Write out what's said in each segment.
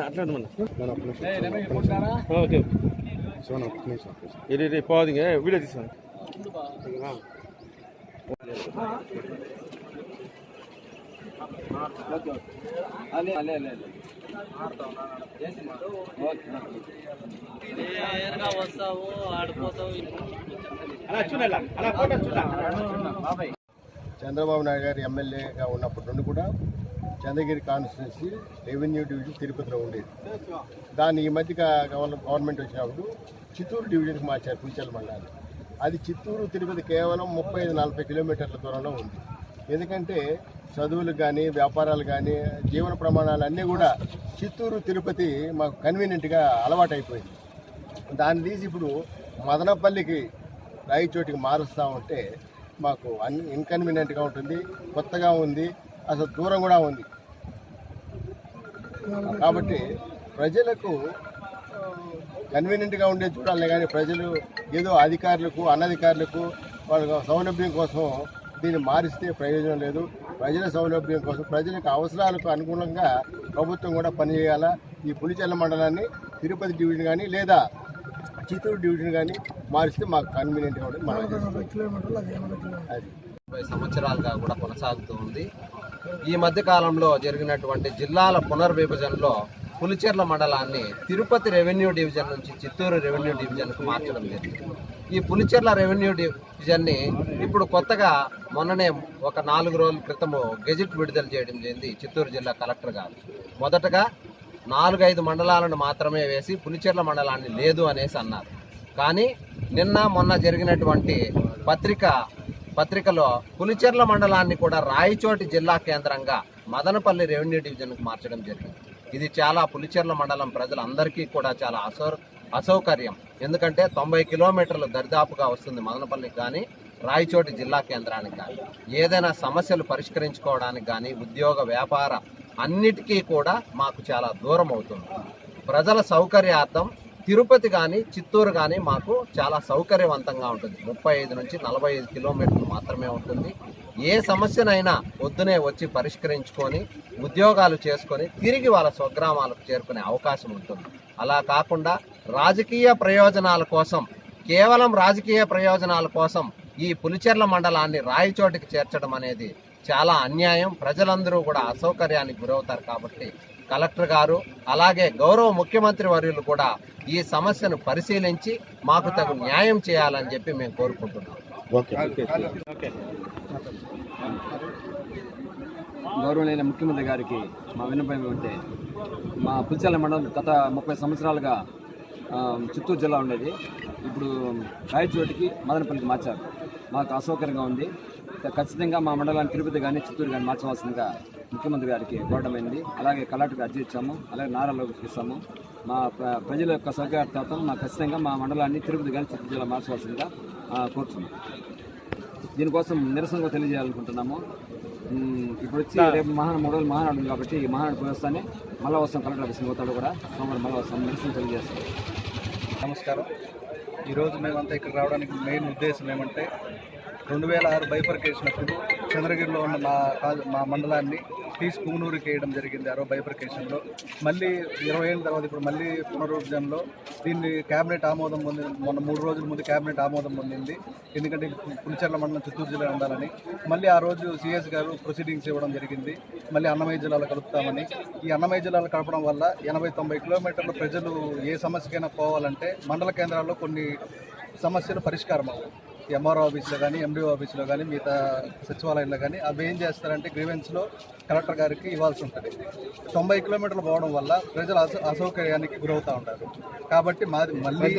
అట్లా మన నేను ఒక్క నిమిషం. ఓకే. శివన్ ఒక్క నిమిషం ఒక్క నిమిషం. ఇది ఇది పోదింగ్ వీడియో తీసాను వస్తావు ఆడిపోతావు చంద్రబాబు నాయుడు గారు ఎమ్మెల్యేగా ఉన్నప్పటి నుండి కూడా చంద్రగిరి కాన్స్టిట్యున్సీ రెవెన్యూ డివిజన్ తిరుపతిలో ఉండేది. దాన్ని ఈ మధ్య గవర్న- గవర్నమెంట్ వచ్చినప్పుడు చిత్తూరు డివిజన్కి మార్చారు పులిచెల మండలాన్ని. అది చిత్తూరు తిరుపతి కేవలం ముప్పై ఐదు నలభై కిలోమీటర్ల దూరంలో ఉంది. ఎందుకంటే చదువులకు కానీ వ్యాపారాలు కానీ జీవన ప్రమాణాలు అన్నీ కూడా చిత్తూరు తిరుపతి మాకు కన్వీనియంట్గా అలవాటైపోయింది. దాన్ని తీసి ఇప్పుడు మదనపల్లికి రాయిచోటికి మారుస్తూ ఉంటే మాకు అన్ ఇన్కన్వీనియంట్గా ఉంటుంది కొత్తగా ఉంది అసలు దూరం కూడా ఉంది. కాబట్టి ప్రజలకు కన్వీనియంట్గా ఉండే చూడాలి కానీ ప్రజలు ఏదో అధికారులకు అనధికారులకు వాళ్ళ సౌలభ్యం కోసం దీన్ని మారిస్తే ప్రయోజనం లేదు. ప్రజల సౌలభ్యం కోసం ప్రజలకు అవసరాలకు అనుగుణంగా ప్రభుత్వం కూడా పనిచేయాలా? ఈ పులిచెల్ల మండలాన్ని తిరుపతి డివిజన్ కానీ లేదా చిత్తూరు డివిజన్ కానీ మారిస్తే మాకు మనం అది ముప్పై సంవత్సరాలుగా కూడా కొనసాగుతూ ఉంది. ఈ మధ్య కాలంలో జరిగినటువంటి జిల్లాల పునర్విభజనలో పులిచెర్ల మండలాన్ని తిరుపతి రెవెన్యూ డివిజన్ నుంచి చిత్తూరు రెవెన్యూ డివిజన్కు మార్చడం జరిగింది. ఈ పులిచెర్ల రెవెన్యూ డివిజన్ని ఇప్పుడు కొత్తగా మొన్ననే ఒక నాలుగు రోజుల క్రితము గెజిట్ విడుదల చేయడం జరిగింది చిత్తూరు జిల్లా కలెక్టర్ గారు. మొదటగా నాలుగైదు మండలాలను మాత్రమే వేసి పులిచెర్ల మండలాన్ని లేదు అనేసి అన్నారు. కానీ నిన్న మొన్న జరిగినటువంటి పత్రిక పత్రికలో పులిచెర్ల మండలాన్ని కూడా రాయచోటి జిల్లా కేంద్రంగా మదనపల్లి రెవెన్యూ డివిజన్కు మార్చడం జరిగింది. ఇది చాలా పులిచెర్ల మండలం ప్రజలందరికీ కూడా చాలా అసౌ అసౌకర్యం. ఎందుకంటే తొంభై కిలోమీటర్లు దరిదాపుగా వస్తుంది మదనపల్లికి కానీ రాయచోటి జిల్లా కేంద్రానికి కానీ. ఏదైనా సమస్యలు పరిష్కరించుకోవడానికి కానీ ఉద్యోగ వ్యాపార అన్నిటికీ కూడా మాకు చాలా దూరం అవుతుంది. ప్రజల సౌకర్యార్థం తిరుపతి కానీ చిత్తూరు కానీ మాకు చాలా సౌకర్యవంతంగా ఉంటుంది. ముప్పై ఐదు నుంచి నలభై ఐదు కిలోమీటర్లు మాత్రమే ఉంటుంది. ఏ సమస్యనైనా పొద్దునే వచ్చి పరిష్కరించుకొని ఉద్యోగాలు చేసుకొని తిరిగి వాళ్ళ స్వగ్రామాలకు చేరుకునే అవకాశం ఉంటుంది. అలా కాకుండా రాజకీయ ప్రయోజనాల కోసం కేవలం రాజకీయ ప్రయోజనాల కోసం ఈ పులిచెర్ల మండలాన్ని రాయచోటికి చేర్చడం అనేది చాలా అన్యాయం. ప్రజలందరూ కూడా అసౌకర్యానికి గురవుతారు కాబట్టి కలెక్టర్ గారు అలాగే గౌరవ ముఖ్యమంత్రి వర్యులు కూడా ఈ సమస్యను పరిశీలించి మాకు తగు న్యాయం చేయాలని చెప్పి మేము కోరుకుంటున్నాం. ఓకే. ఓకే గౌరవనీయ ముఖ్యమంత్రి గారికి మా విన్నపం ఏమంటే మా పులిచెల్ల మండలం గత ముప్పై సంవత్సరాలుగా చిత్తూరు జిల్లా ఉండేది. ఇప్పుడు రాయచోటికి మదనపల్లికి మార్చారు. మాకు అసౌకర్యంగా ఉంది. ఖచ్చితంగా మా మండలాన్ని తిరుపతి కానీ చిత్తూరు కానీ మార్చవలసిందిగా ముఖ్యమంత్రి గారికి కోరడమైంది అలాగే కలెక్టర్కి అర్జీ ఇచ్చాము. అలాగే నారాలోకి ఇస్తాము. మా ప్ర- ప్రజల యొక్క సౌకర్యార్థం మా ఖచ్చితంగా మా మండలాన్ని తిరుపతి కానీ చిత్తూరు జిల్లా మార్చవలసిందిగా కోరుతున్నాం దీనికోసం నిరసనగా తెలియజేయాలనుకుంటున్నాము. ఇప్పుడు వచ్చి రేపు మహాన్ మూడు రోజులు మహానాడు కాబట్టి ఈ మహానాడు పోయిస్తానే మళ్ళా వస్తాం కలెక్టర్ ఆఫీస్కి పోతాడు కూడా. సోమవారం మళ్ళీ వస్తాం. నిరసన తెలియజేస్తాం. నమస్కారం. ఈరోజు మేమంతా ఇక్కడ రావడానికి మెయిన్ ఉద్దేశం ఏమంటే రెండు వేల ఆరు బైఫర్కేషనప్పుడు చంద్రగిరిలో ఉన్న మా మా మండలాన్ని తీసి పుంగనూరుకి వేయడం జరిగింది ఆరో బైఫర్కేషన్లో. మళ్ళీ ఇరవై ఏళ్ళ తర్వాత ఇప్పుడు మళ్ళీ పునరుద్ధరణలో దీన్ని క్యాబినెట్ ఆమోదం పొందింది మొన్న మూడు రోజుల ముందు క్యాబినెట్ ఆమోదం పొందింది. ఎందుకంటే పులిచెర్ల మండలం చిత్తూరు జిల్లా ఉండాలని. మళ్ళీ ఆ రోజు సిఎస్ గారు ప్రొసీడింగ్స్ ఇవ్వడం జరిగింది. మళ్ళీ అన్నమయ్య జిల్లాలో కలుపుతామని. ఈ అన్నమయ్య జిల్లాలో కలపడం వల్ల ఎనభై తొంభై కిలోమీటర్ల ప్రజలు ఏ సమస్యకైనా పోవాలంటే మండల కేంద్రాల్లో కొన్ని సమస్యలు పరిష్కారం అవ్వవు. ఎంఆర్ఓ ఆఫీస్లో కానీ ఎండిఓ ఆఫీస్లో కానీ మిగతా సచివాలయంలో కానీ అవి ఏం చేస్తారంటే గ్రీవెన్స్లో కలెక్టర్ గారికి ఇవ్వాల్సి ఉంటుంది. తొంభై కిలోమీటర్లు పోవడం వల్ల ప్రజలు అసౌ అసౌకర్యానికి గురవుతూ ఉంటారు. కాబట్టి మాది మళ్ళీ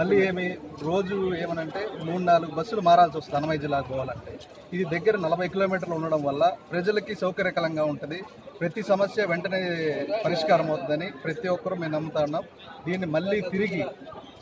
మళ్ళీ ఏమి రోజు ఏమనంటే మూడు నాలుగు బస్సులు మారాల్సి వస్తుంది అన్నమయ్య జిల్లాకు పోవాలంటే. ఇది దగ్గర నలభై కిలోమీటర్లు ఉండడం వల్ల ప్రజలకి సౌకర్యకరంగా ఉంటుంది. ప్రతి సమస్య వెంటనే పరిష్కారం అవుతుందని ప్రతి ఒక్కరూ మేము నమ్ముతా ఉన్నాం. దీన్ని మళ్ళీ తిరిగి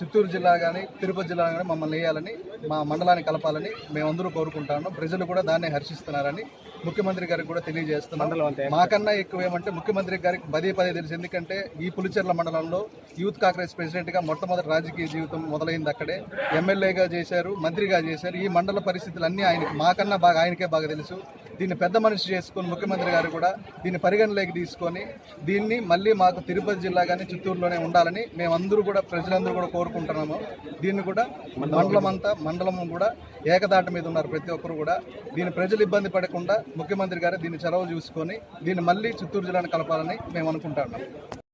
చిత్తూరు జిల్లా కానీ తిరుపతి జిల్లా కానీ మమ్మల్ని వేయాలని మా మండలాన్ని కలపాలని మేమందరూ కోరుకుంటా ఉన్నాం ప్రజలు కూడా దాన్ని హర్షిస్తున్నారని ముఖ్యమంత్రి గారికి కూడా తెలియజేస్తున్నాం. మాకన్నా ఎక్కువ ఏమంటే ముఖ్యమంత్రి గారికి పదే పదే తెలుసు. ఎందుకంటే ఈ పులిచెర్ల మండలంలో యూత్ కాంగ్రెస్ ప్రెసిడెంట్గా మొట్టమొదటి రాజకీయ జీవితం మొదలైంది అక్కడే. ఎమ్మెల్యేగా చేశారు మంత్రిగా చేశారు. ఈ మండల పరిస్థితులు అన్నీ ఆయనకి మాకన్నా బాగా ఆయనకే బాగా తెలుసు. దీన్ని పెద్ద మనిషి చేసుకొని ముఖ్యమంత్రి గారు కూడా దీన్ని పరిగణలోకి తీసుకొని దీన్ని మళ్ళీ మాకు తిరుపతి జిల్లా కానీ చిత్తూరులోనే ఉండాలని మేమందరూ కూడా ప్రజలందరూ కూడా కోరుకుంటున్నాము. దీన్ని కూడా మండలం అంతా మండలం కూడా ఏకదాట మీద ఉన్నారు ప్రతి ఒక్కరు కూడా. దీన్ని ప్రజలు ఇబ్బంది పడకుండా ముఖ్యమంత్రి గారు దీన్ని చొరవ చూసుకొని దీన్ని మళ్ళీ చిత్తూరు జిల్లాను కలపాలని మేము అనుకుంటున్నాం.